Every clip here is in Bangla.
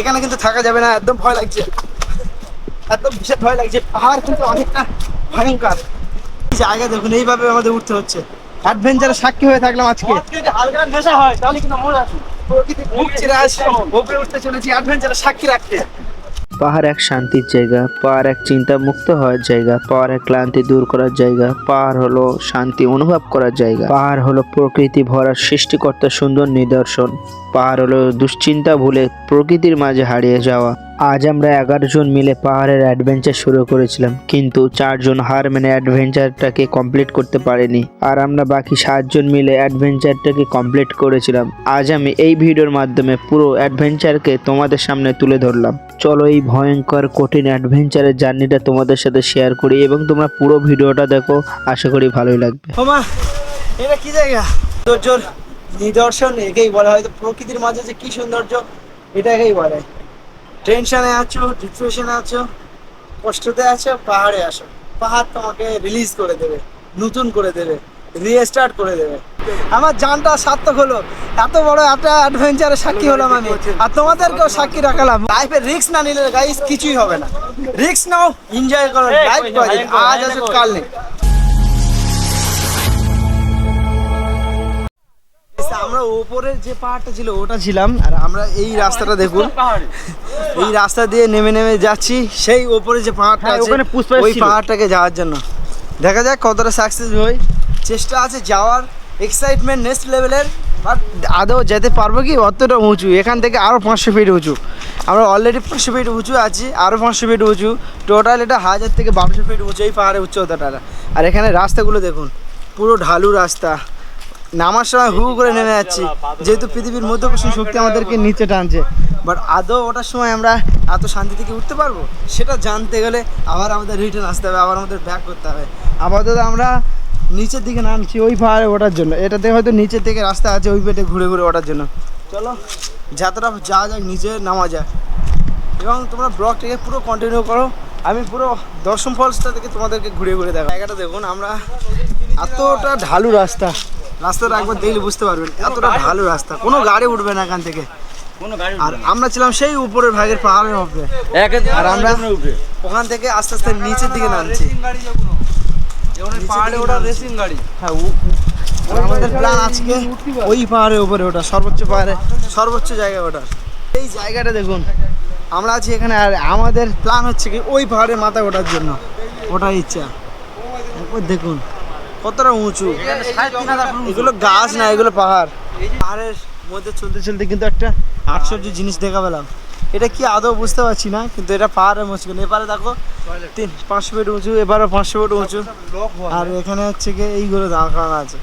এখানে কিন্তু থাকা যাবে না একদম ভয় লাগছে। একদম বিশাল ভয় লাগছে। পাহাড় কিন্তু অনেকটা ভয়ঙ্কর। জায়গা দেখুন এইভাবে আমাদের উঠতে হচ্ছে। অ্যাডভেঞ্চারের সাক্ষী হয়ে থাকলাম আজকে। হালকা নেশা হয় তাহলে কিন্তু মনে আছে। প্রকৃতির বুক চিরে উপরে উঠতে চলেছি অ্যাডভেঞ্চারের সাক্ষী রাখতে। পাহাড় এক শান্তির জায়গা, পাহাড় এক চিন্তা মুক্ত হওয়ার জায়গা, পাহাড় এক ক্লান্তি দূর করার জায়গা, পাহাড় হলো শান্তি অনুভব করার জায়গা। পাহাড় হলো প্রকৃতি ভরা সৃষ্টিকর্তার সুন্দর নিদর্শন। পাহাড় হলো দুশ্চিন্তা ভুলে প্রকৃতির মাঝে হারিয়ে যাওয়া। আজ আমরা এগারো জন মিলে পাহাড়ের অ্যাডভেঞ্চার শুরু করেছিলাম, কিন্তু চারজন হার মেনে অ্যাডভেঞ্চারটাকে কমপ্লিট করতে পারেনি। আর আমরা বাকি সাতজন মিলে অ্যাডভেঞ্চারটাকে কমপ্লিট করেছিলাম। আজ আমি এই ভিডিওর মাধ্যমে পুরো অ্যাডভেঞ্চারকে তোমাদের সামনে তুলে ধরলাম। চলো এই ভয়ঙ্কর, কঠিন অ্যাডভেঞ্চারের জার্নিটা তোমাদের সাথে শেয়ার করি এবং তোমরা পুরো ভিডিওটা দেখো। আশা করি ভালোই লাগবে। ওমা এটা কি জায়গা? সৌন্দর্যর নিদর্শন, একেই বলা হয়। প্রকৃতির মাঝে যে কি সৌন্দর্য, এটাকেই বলে। টেনশনে আছো ডিপ্রেশনে আছো, কষ্টতে আছো, পাহাড়ে আসো পাহাড় তোমাকে রিলিজ করে দেবে, নতুন করে দেবে রিস্টার্ট করে দেবে। আমার জানটা সার্থক হলো। এত বড় একটা অ্যাডভেঞ্চারের সাক্ষী হলাম আমি। আর তোমাদেরকেও সাক্ষী রাখালাম। লাইফে রিস্ক না নিলে গাইস কিছুই হবে না। রিস্ক নাও এনজয় করো লাইফ করে আজ আছে কাল নেই। আমরা উপরের যে পাহাড়টা ছিল ওটা ছিলাম। আর আমরা এই রাস্তাটা দেখুন। এই রাস্তা দিয়ে নেমে নেমে যাচ্ছি। সেই উপরে যে পাহাড়টা হ্যাঁ, আছে ওই পাহাড়টাকে যাওয়ার জন্য। দেখা যাক কতটা সাকসেস হই চেষ্টা আছে যাওয়ার। এক্সাইটমেন্ট নেক্সট লেভেলের বাট আদৌ যেতে পারব কি? অতটা উঁচু। এখান থেকে আরও পাঁচশো ফিট উঁচু। আমরা অলরেডি পাঁচশো ফিট উঁচু আছি আরও পাঁচশো ফিট উঁচু। টোটাল এটা হাজার থেকে বারোশো ফিট উঁচু এই পাহাড়ের উচ্চতাটা। আর এখানে রাস্তাগুলো দেখুন, পুরো ঢালু রাস্তা। নামার সময় হু করে নেমে যাচ্ছি। যেহেতু পৃথিবীর মধ্যকর্ষণ শক্তি আমাদেরকে নিচে টানছে। বাট আদৌ ওটার সময় আমরা এত শান্তি থেকে উঠতে পারব? সেটা জানতে গেলে আবার আমাদের রিটার্ন আসতে হবে, আবার আমাদের ব্যাক করতে হবে। আপাতত আমরা নিচের দিকে নামছি ওই পাহাড়ে ওঠার জন্য। এটাতে হয়তো নিচের থেকে রাস্তা আছে ওই পেটে ঘুরে ঘুরে ওঠার জন্য। চলো যাত্রা যাওয়া যাক নিচে নামা যায় এবং তোমরা ব্লগটাকে পুরো কন্টিনিউ করো। আমি পুরো দর্শন ফলসটা থেকে তোমাদেরকে ঘুরে ঘুরে দেখো জায়গাটা দেখুন আমরা এতটা ঢালু রাস্তা। রাস্তাটা একবার দেখলে বুঝতে পারবেন এতটা ঢালু রাস্তা। কোনো গাড়ি উঠবে না এখান থেকে। আর আমরা ছিলাম সেই উপরের ভাগের পাহাড়ের উপরে আর আমরা ওখান থেকে আস্তে আস্তে নিচের দিকে নামছি। পাহাড়ে ওটা রেসিং গাড়ি। হ্যাঁ আমাদের প্ল্যান আজকে ওই পাহাড়ের উপরে ওটা সর্বোচ্চ পাহাড়ে সর্বোচ্চ জায়গায় ওটা। এই জায়গাটা দেখুন আমরা আছি এখানে আর আমাদের প্ল্যান হচ্ছে কি ওই পাহাড়ের মাথায় ওঠার জন্য। ওটার ইচ্ছা। একবার দেখুন কতটা উঁচু। এগুলো গাছ না এগুলো পাহাড়। পাহাড়ের মধ্যে চলতে চলতে কিন্তু একটা আশ্চর্য জিনিস দেখা পেলাম। এটা কি আদৌ বুঝতে পারছি না কিন্তু এটা পাহাড়ের মুশকিল এবারে দেখো তিন পাঁচশো ফিট উঁচু এবারে পাঁচশো ফিট উঁচু। আর এখানে হচ্ছে কি এইগুলো দাঁড়ানো আছে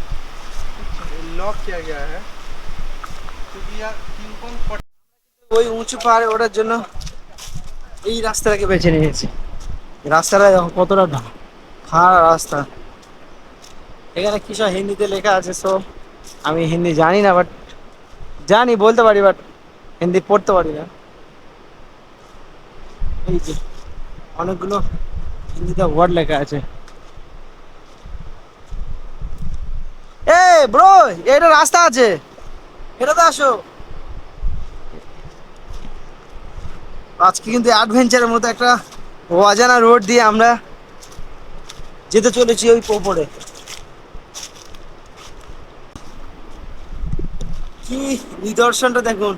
ওই উঁচু পাহাড়ে ওঠার জন্য এই রাস্তাটাকে বেছে নিয়েছি। রাস্তাটা কতটা খারাপ রাস্তা। এখানে কিছু হিন্দিতে লেখা আছে সো আমি হিন্দি জানি না বাট জানি বলতে পারি বাট হিন্দি পড়তে পারি না। এই যে অনেকগুলো হিন্দিতে ওয়ার্ড লেখা আছে। এ ব্রো এটা রাস্তা আছে। এটাতে আসো। আজকে কিন্তু অ্যাডভেঞ্চারের মতো একটা অজানা রোড দিয়ে আমরা যেতে চলেছি ওই পোপরে। কি নিদর্শনটা দেখুন।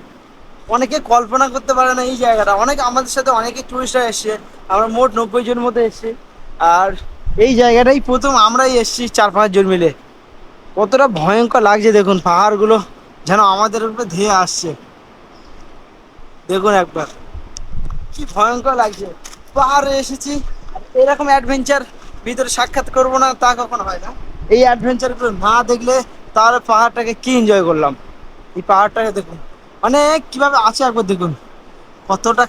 অনেকে কল্পনা করতে পারে না এই জায়গাটা। অনেক আমাদের সাথে অনেকে টুরিস্টরা এসছে আমরা মোট নব্বই জন মতো এসছি। আর এই জায়গাটাই প্রথম আমরাই এসছি চার পাঁচ জন মিলে। কতটা ভয়ঙ্কর লাগছে দেখুন, পাহাড়গুলো যেন আমাদের উপরে ধেয়ে আসছে। দেখুন একবার, কি ভয়ঙ্কর লাগছে। পাহাড়ে এসেছি, এরকম অ্যাডভেঞ্চার ভিতরে সাক্ষাৎ করব না, তা কখনো হয় না। এই অ্যাডভেঞ্চারগুলো না দেখলে তাহলে পাহাড়টাকে কি এনজয় করলাম? এই পাহাড়টাকে দেখুন। অনেক কীভাবে আছে একবার দেখুন। কতটা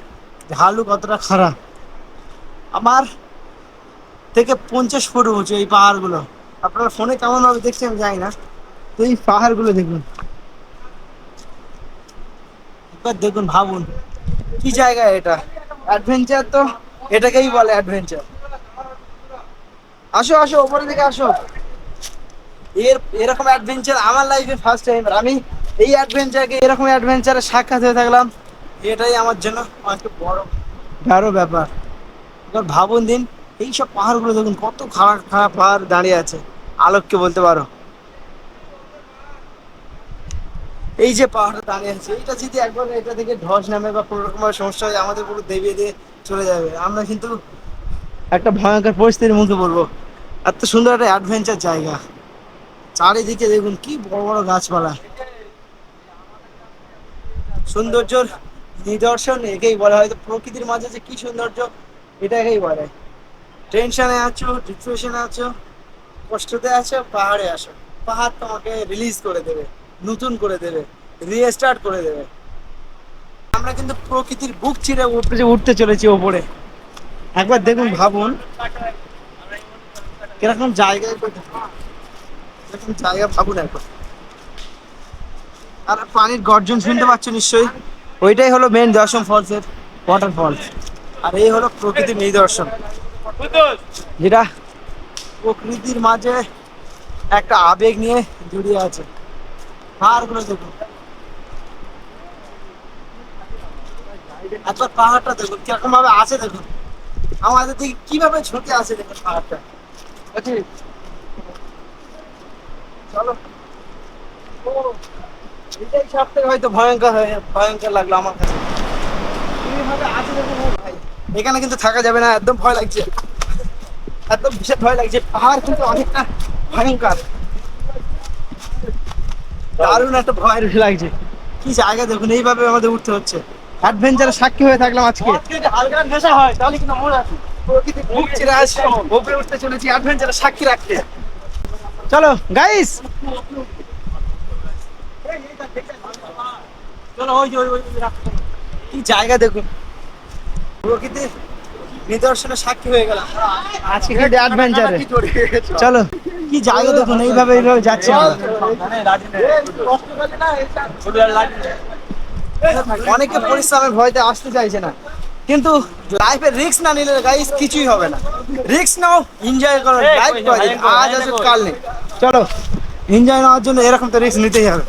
ঢালু, কতটা খারাপ আমার থেকে পঞ্চাশ ফুট উঁচু এই পাহাড়গুলো। আপনারা ফোনে কেমন ভাবে দেখছেন আমি জানি না। তো এই পাহাড়গুলো দেখুন। একবার দেখুন, ভাবুন। কি জায়গা এটা? অ্যাডভেঞ্চার তো এটাকেই বলে অ্যাডভেঞ্চার আসো আসো, ওপরের দিকে আসো। এর, এরকম অ্যাডভেঞ্চার আমার লাইফে ফার্স্ট টাইম আমি এই অ্যাডভেঞ্চারকে এরকম অ্যাডভেঞ্চারে সাক্ষাৎ হয়ে থাকলাম। এটাই আমার জন্য অনেক বড় বড় ব্যাপার। এবার ভাবুন দিন এই সব পাহাড়গুলো দেখুন, কত খারাপ খারাপ পাহাড় দাঁড়িয়ে আছে। আলোককে বলতে পারো। এই যে পাহাড়টা দাঁড়িয়ে আছে, এটা যদি একবার এটা থেকে ধস নামে বা কোনো রকম সমস্যা হয়, আমাদের পুরো দেবিয়ে দিয়ে চলে যাবে। আমরা কিন্তু একটা ভয়ঙ্কর পরিস্থিতির মুখে পড়ব। এত সুন্দর একটা অ্যাডভেঞ্চার জায়গা। চারিদিকে দেখুন, কি বড় বড় গাছপালা। সৌন্দর্যর নিদর্শন একেই বলা হয়তো প্রকৃতির মাঝে যে কি সৌন্দর্য এটাকেই বলে। টেনশনে আছো ডিপ্রেশনে আছো, কষ্টতে আছো, পাহাড়ে আসো পাহাড় তোমাকে রিলিজ করে দেবে, নতুন করে দেবে রিস্টার্ট করে দেবে। আমরা কিন্তু প্রকৃতির বুক চিরে উঠতে উঠতে চলেছি ওপরে। একবার দেখুন, ভাবুন, কীরকম জায়গায় কীরকম জায়গা ভাবুন একবার। আর পানির গর্জন শুনতে পাচ্ছ নিশ্চয়ই? ওইটাই হলো মেন দর্শন ফলসের ওয়াটার ফলস আর এই হলো প্রকৃতির নিদর্শন। যেটা প্রকৃতির মাঝে একটা আবেগ নিয়ে জড়িয়ে আছে। পাহাড়গুলো দেখুন একবার পাহাড়টা দেখুন কীরকম ভাবে আছে দেখুন আমাদের দিকে কীভাবে ঝুঁকে আছে দেখুন পাহাড়টা। চলো। ও এটাই সব থেকে হয়তো ভয়ঙ্কর হয়ে ভয়ঙ্কর লাগল আমার কাছে। এখানে কিন্তু থাকা যাবে না একদম ভয় লাগছে। একদম বিশাল ভয় লাগছে। পাহাড় কিন্তু অনেকটা ভয়ঙ্কর। দারুণ একটা ভয়ের লাগছে। কি জায়গা দেখুন এইভাবে আমাদের উঠতে হচ্ছে। অ্যাডভেঞ্চারের সাক্ষী হয়ে থাকলাম আজকে। হালকা নেশা হয় তাহলে কিন্তু মনে আছে। প্রকৃতি বুক চিরে আসছে। উপরে উঠতে চলেছি অ্যাডভেঞ্চারের সাক্ষী রাখতে। চলো গাইস চলো ওই যে ওই ওই ওই রাস্তা। কি জায়গা দেখুন। প্রকৃতির নিদর্শনের সাক্ষী হয়ে গেলাম। আজকে কিন্তু অ্যাডভেঞ্চারে চলো কি জায়গা দেখুন এইভাবে এইভাবে যাচ্ছি অনেকে পরিশ্রমের ভয়তে আসতে চাইছে না। কিন্তু লাইফে রিস্ক না নিলে গাইস কিছুই হবে না। রিস্ক নাও এনজয় করো লাইফ আজ আছে কাল নেই। চলো এনজয় নেওয়ার জন্য এরকম তো রিস্ক নিতেই হবে।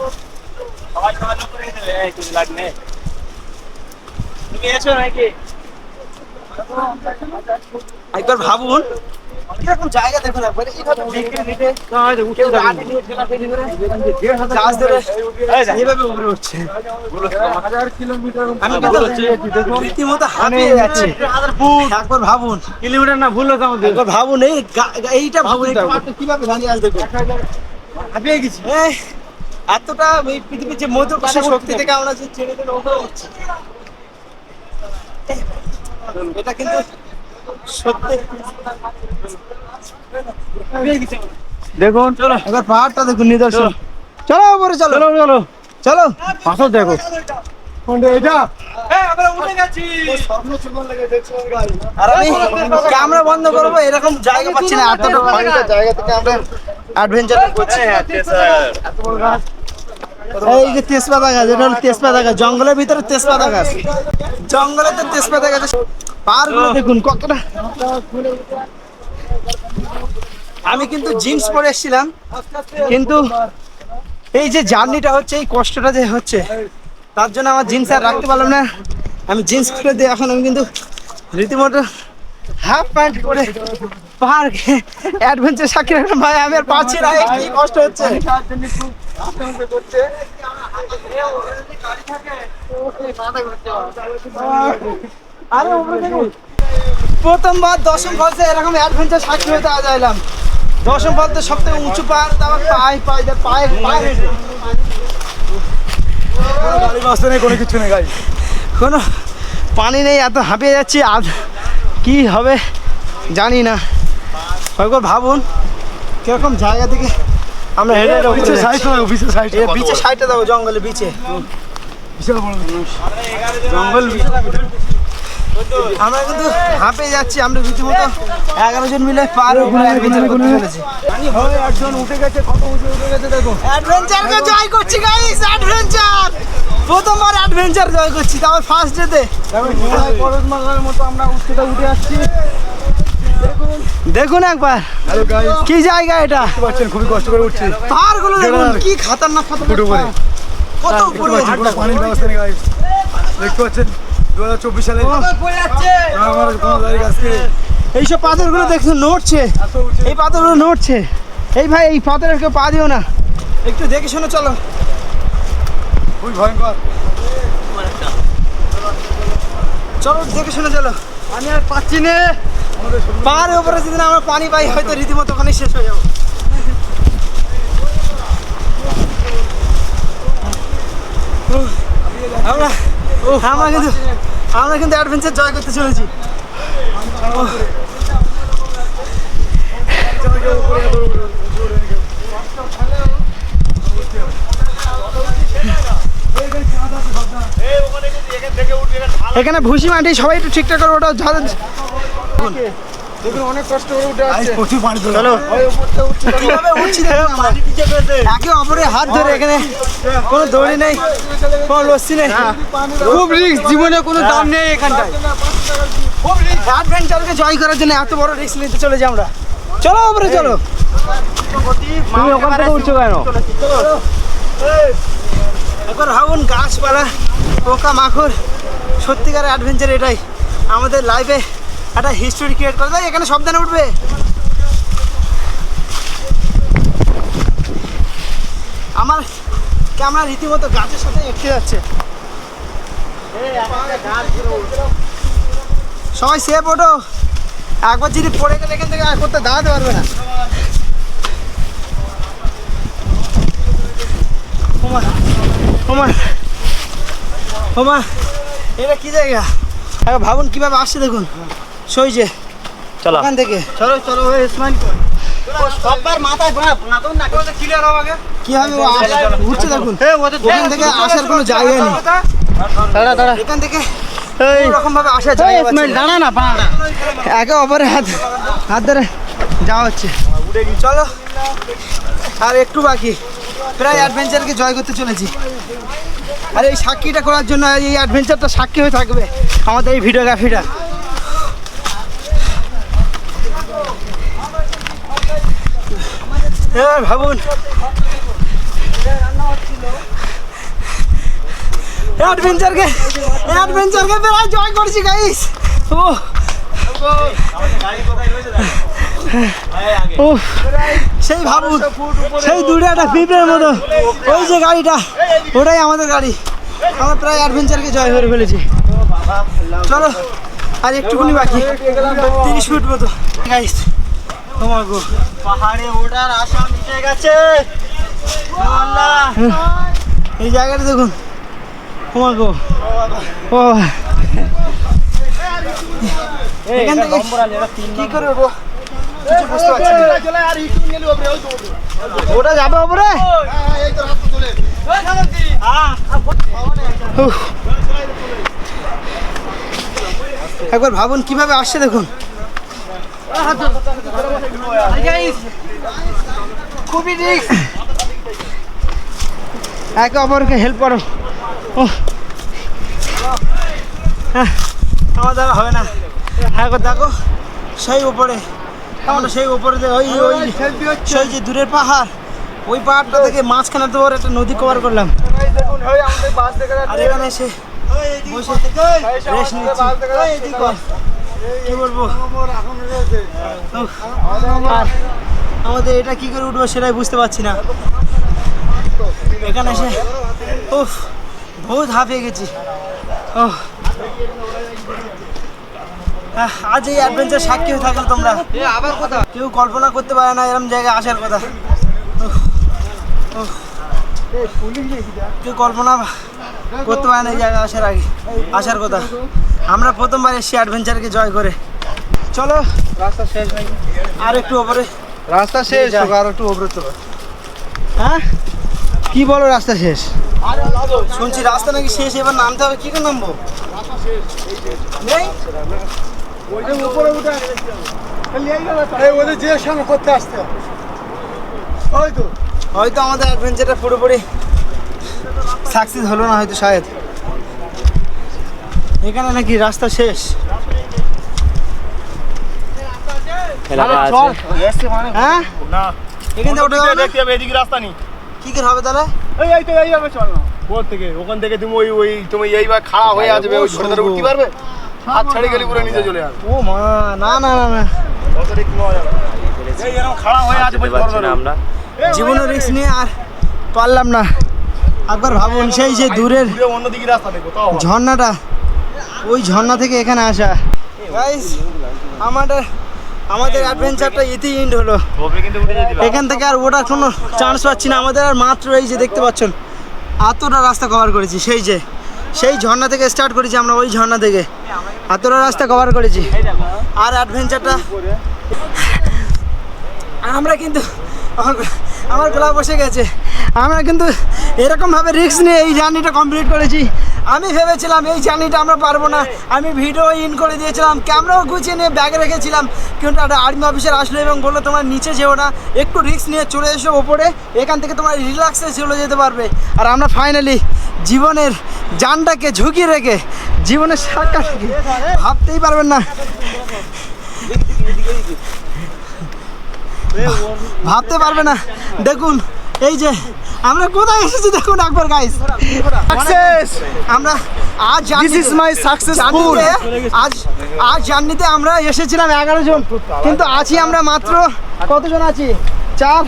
একবার ভাবুন। কীরকম জায়গা দেখুন একবার এইভাবে নিতে উপরে উঠছে। আমি কিন্তু রীতিমতো হাঁপিয়ে যাচ্ছি। একবার ভাবুন। কিলোমিটার না ভুল হতো আমাদের। একবার ভাবুন এই এইটা ভাবুন কীভাবে দাঁড়িয়ে আছে হাঁপিয়ে গেছি। এতটা এই পৃথিবীর যে মধ্যপ্রাচ্য শক্তি থেকে আমরা যে ছেড়ে দিলে উপরে উঠছি এটা কিন্তু সত্যি। দেখুন চলো। একবার পাহাড়টা দেখুন নিদর্শন। চলো। উপরে চলো। চলো চলো। চলো। পাথর দেখো। এটা? আর আমি ক্যামেরা বন্ধ করব এরকম জায়গা পাচ্ছি না এতটা জায়গা থেকে আমরা অ্যাডভেঞ্চার করছি। এই যে তেজপাতা গাছ, এটা হলো তেজপাতা গাছ। জঙ্গলের ভিতরে তেজপাতা গাছ। জঙ্গলে তো তেজপাতা গাছ পাহাড়গুলো দেখুন কতটা। আমি কিন্তু জিন্স পরে এসেছিলাম। কিন্তু এই যে জার্নিটা হচ্ছে, এই কষ্টটা যে হচ্ছে, তার জন্য আমার জিন্স আর রাখতে পারলাম না। আমি জিন্স খুলে দিয়ে এখন আমি কিন্তু রীতিমতো হাফ প্যান্ট পরে পাহাড় অ্যাডভেঞ্চার রাখলাম ভাই আমি আর পারছি না কি কষ্ট হচ্ছে? আরে প্রথমবার দশম ফলসে এরকম অ্যাডভেঞ্চার সাক্ষী হতে যাইলাম দশম ফলতে সব থেকে উঁচু পাহাড় তারপর পায়ে পায়ে পায়ে পায়ে গাড়ি বাসতে নেই কোনো কিছু নেই গাড়ি কোনো পানি নেই এত হাঁপিয়ে যাচ্ছি আর কি হবে জানি না। একবার ভাবুন। কীরকম জায়গা থেকে আমরা হেঁটে পিছে সাইড। পিছে সাইড বিচে সাইডে দেবো জঙ্গলে বিচে। বিশাল বড় জঙ্গল আমরা কিন্তু হাঁপে যাচ্ছি আমরা রীতিমতো এগারো জন মিলে পার একজন উঠে গেছে কত উঁচু উঠে গেছে দেখো। অ্যাডভেঞ্চারকে জয় করছি গাইস অ্যাডভেঞ্চার প্রথমবার অ্যাডভেঞ্চার জয় করছি তারপর ফার্স্ট ডেতে পর্বতমালার মতো আমরা উচ্চতা উঠে আসছি। দেখুন একবার। কি জায়গা এটা? পাচ্ছেন খুবই কষ্ট করে উঠছি। পাহাড়গুলো দেখুন কি খাতারনাক খাতারনাক ফুট উপরে। কত পানির ব্যবস্থা নেই গাইস দেখতে পাচ্ছেন দু হাজার চব্বিশ সালে আমার কোনো জায়গা আজকে এইসব পাথরগুলো দেখছ নড়ছে। এই পাথরগুলো নড়ছে। এই ভাই এই পাথরে কেউ পা দিও না। একটু দেখে শুনে চলো। খুবই ভয়ঙ্কর। চলো দেখে শুনে চলো। আমি আর পাচ্ছি না। পাহাড়ের উপরে যদি আমরা পানি পাই, হয়তো রীতিমতো ওখানে শেষ হয়ে যাব। আমরা আমরা কিন্তু আমরা কিন্তু অ্যাডভেঞ্চার জয় করতে চলেছি। এখানে ভুসি মাটি সবাই একটু ঠিকঠাক করে ওটা দেখুন। অনেক কষ্ট করে উঠে আসছে। প্রচুর পানি তো চলো। কীভাবে উঠছি একে অপরের হাত ধরে এখানে কোনো দড়ি নেই কোনো লস্যি নেই। খুব রিস্ক জীবনে কোনো দাম নেই এখানটায়। অ্যাডভেঞ্চারকে জয় করার জন্য এত বড় রিস্ক নিতে চলেছি আমরা। চলো উপরে চলো। তুমি ওখান থেকে উঠছো কেন? একবার ভাবুন গাছপালা পোকা মাকড় সত্যিকার অ্যাডভেঞ্চার এটাই। আমাদের লাইফে একটা হিস্টোরি ক্রিয়েট করে দেয়, এখানে সাবধানে উঠবে। আমার ক্যামেরা রীতিমতো গাছের সাথে এঁকে যাচ্ছে। সবাই সেফ ওঠো। একবার যদি পড়ে গেলে এখান থেকে আর করতে দাঁড়াতে পারবে না। এটা কি জায়গা? একবার ভাবুন কীভাবে আসছে দেখুন। সইছে চলো। ওখান থেকে। চলো চলো ওই স্মাইল কর সবার মাথায় ক্লিয়ার হও আগে। কি হবে ও আস- উঠছে দেখুন। ওখান থেকে আসার কোনো জায়গা নেই। দাঁড়া দাঁড়া। এখান থেকে রকম ভাবে আসা যায় পাড়া। একে অপরের হাত হাত ধরে যাওয়া হচ্ছে। চলো। আর একটু বাকি। প্রায় অ্যাডভেঞ্চারকে জয় করতে চলেছি। আর এই সাক্ষীটা করার জন্য এই অ্যাডভেঞ্চারটা সাক্ষী হয়ে থাকবে। আমাদের এই ভিডিওগ্রাফিটা এবার ভাবুন। অ্যাডভেঞ্চারকে অ্যাডভেঞ্চারকে প্রায় জয় করছি গাইস ও ও সেই ভাবুন, সেই দূরে একটা পিঁপড়ের মতো। ওই যে গাড়িটা, ওটাই আমাদের গাড়ি। আমরা প্রায় অ্যাডভেঞ্চারকে জয় করে ফেলেছি। চলো, আর একটুখানি বাকি। তিরিশ ফুট মতো। গাইস তোমার গো পাহাড়ে ওঠার আশা মিটে গেছে। এই জায়গাটা দেখুন। তোমার গো ও এখান থেকে কি করে কিছু বুঝতে পারছি ওটা। যাবে ওপরে? একবার ভাবুন কীভাবে আসছে দেখুন। খুবই একে অপরকে হেল্প করো ও হ্যাঁ, আমার দ্বারা হবে না একবার দেখো সেই উপরে আমরা সেই উপরে যে ওই ওই সেই যে দূরের পাহাড় ওই পাহাড়টা থেকে মাঝখানে তো একটা নদী কভার করলাম আর এখানে এসে বসে রেস্ট নিচ্ছি কি বলব? আমাদের এটা কি করে উঠবো সেটাই বুঝতে পারছি না। এখানে এসে, উফ, বহুত হাঁপিয়ে গেছি। ও আজ এই অ্যাডভেঞ্চার সাক্ষী হয়ে থাকলে তোমরা। আবার কথা কেউ কল্পনা করতে পারে না এরকম জায়গায় আসার কথা। কেউ কল্পনা করতে না এই জায়গায় আসার আগে আসার কথা। আমরা প্রথমবার এসেছি অ্যাডভেঞ্চারকে জয় করে। চলো রাস্তা শেষ নাকি আর একটু ওপরে। রাস্তা শেষ। আর একটু ওপরে চলো। হ্যাঁ? কি বলো রাস্তা শেষ? শুনছি রাস্তা নাকি শেষ এবার নামতে হবে কি করে নামবো? নেই? উপরে উঠে ওদের যে সামনে করতে আসতে ওই তো। হয়তো আমাদের অ্যাডভেঞ্চারটা পুরোপুরি সাকসেস হলো না হয়তো শায়দ এখানে নাকি রাস্তা শেষ। মানে। হ্যাঁ? না। না? হবে এদিকে রাস্তা নেই। কি করে হবে তাহলে? এই এই তো এই হবে চল। না কোথ থেকে? ওখান থেকে তুমি ওই ওই তুমি এইবার খাড়া হয়ে আসবে ওই ছোট উঠতে পারবে? হাত ছাড়ে গেলে পুরো নিচে চলে আসবে। ও মা না না না না। অত রিস্ক নেওয়া যাবে এই এরকম খাড়া হয়ে আছে বড় আমরা। জীবনে রিস্ক নিয়ে আর পারলাম না। একবার ভাবুন সেই যে দূরের অন্যদিকে রাস্তা ঝর্ণাটা ওই ঝর্ণা থেকে এখানে আসা। গাইস আমাদের আমাদের অ্যাডভেঞ্চারটা ইতি ইন্ড হলো। এখান থেকে আর ওঠার কোনো চান্স পাচ্ছি না। আমাদের আর মাত্র এই যে দেখতে পাচ্ছেন এতটা রাস্তা কভার করেছি। সেই যে সেই ঝর্ণা থেকে স্টার্ট করেছি আমরা ওই ঝর্ণা থেকে। এতটা রাস্তা কভার করেছি। আর অ্যাডভেঞ্চারটা আমরা কিন্তু আমার- আমার গলা বসে গেছে। আমরা কিন্তু এরকমভাবে রিস্ক নিয়ে এই জার্নিটা কমপ্লিট করেছি। আমি ভেবেছিলাম এই জার্নিটা আমরা পারব না। আমি ভিডিও ইন করে দিয়েছিলাম ক্যামেরাও গুছিয়ে নিয়ে ব্যাগে রেখেছিলাম। কিন্তু একটা আর্মি অফিসার আসলো এবং বলল, তোমার নিচে যেও না, একটু রিস্ক নিয়ে চলে এসো ওপরে। এখান থেকে তোমার রিল্যাক্সে চলে যেতে পারবে। আর আমরা ফাইনালি জীবনের জানটাকে ঝুঁকি রেখে, জীবনের সাক্ষাৎ ভাবতেই পারবেন না। ভাবতে পারবে না। দেখুন এই যে আমরা কোথায় এসেছি দেখুন একবার গাইস সাকসেস আমরা আজ is my successful. জার্নিতে আজ আজ জার্নিতে আমরা এসেছিলাম এগারো জন। কিন্তু আছি আমরা মাত্র কতজন আছি? চার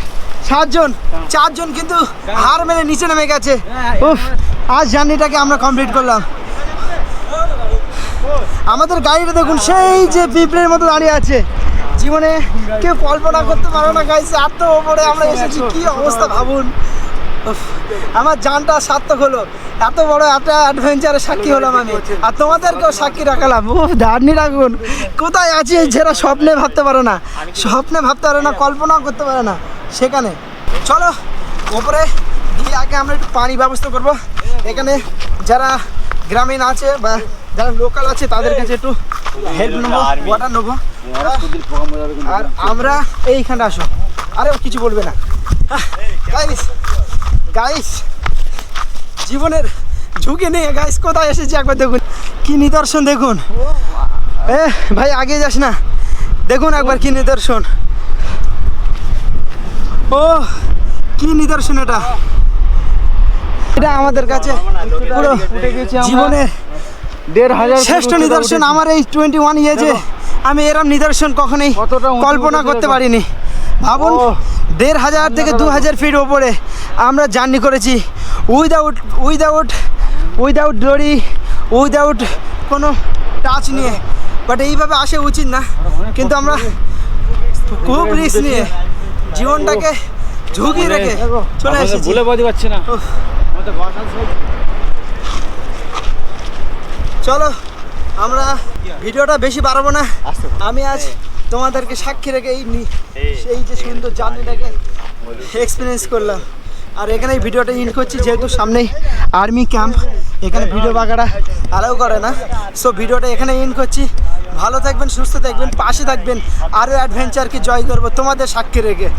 সাতজন। চারজন কিন্তু হার মেরে নিচে নেমে গেছে। উফ আজ জার্নিটাকে আমরা কমপ্লিট করলাম। আমাদের গাড়িটা দেখুন সেই যে পিঁপড়ের মতো দাঁড়িয়ে আছে। জীবনে কেউ কল্পনা করতে পারো না গাইছে এত ওপরে আমরা এসেছি, কি অবস্থা ভাবুন। আমার জানটা সার্থক হলো, এত বড় একটা অ্যাডভেঞ্চারের সাক্ষী হলাম আমি। আর তোমাদেরকেও সাক্ষী রাখালাম। ও দাঁড়নি রাখুন কোথায় আছি যেটা স্বপ্নে ভাবতে পারো না? স্বপ্নে ভাবতে পারো না, কল্পনাও করতে পারে না। সেখানে, চলো, ওপরে, গিয়ে আগে আমরা একটু পানি ব্যবস্থা করব। এখানে যারা গ্রামীণ আছে বা যারা লোকাল আছে, তাদের কাছে একটু হেল্প নেব ওয়াটার নেব আর আমরা এইখানটা আসো। আরে কিছু বলবে না। গাইস গাইস জীবনের ঝুঁকি নিয়ে গাইস কোথায় এসেছি একবার দেখুন। কি নিদর্শন দেখুন। এ ভাই আগে যাস না। দেখুন একবার কি নিদর্শন। ও কি নিদর্শন এটা। এটা আমাদের কাছে পুরো জীবনের দেড় হাজার শ্রেষ্ঠ নিদর্শন আমার এই টোয়েন্টি ওয়ান ইয়ার্সে আমি এরম নিদর্শন কখনোই কল্পনা করতে পারিনি। ভাবুন দেড় হাজার থেকে দু হাজার ফিট ওপরে আমরা জার্নি করেছি। উইদাউট উইদাউট উইদাউট দড়ি উইদাউট কোনো টাচ নিয়ে। বাট এইভাবে আসা উচিত না। কিন্তু আমরা খুব রিস্ক নিয়ে জীবনটাকে ঝুঁকি রেখে চলে এসেছি। বলে বলতে পারছি না। চলো আমরা ভিডিওটা বেশি বাড়াবো না। আমি আজ তোমাদেরকে সাক্ষী রেখে এই সেই যে সুন্দর জার্নিটাকে এক্সপিরিয়েন্স করলাম। আর এখানে এই ভিডিওটা ইন করছি যেহেতু সামনেই আর্মি ক্যাম্প এখানে ভিডিও বাগাটা অ্যালাউ করে না। সো ভিডিওটা এখানে ইন করছি। ভালো থাকবেন সুস্থ থাকবেন পাশে থাকবেন। আরও অ্যাডভেঞ্চারকে জয় করব তোমাদের সাক্ষী রেখে।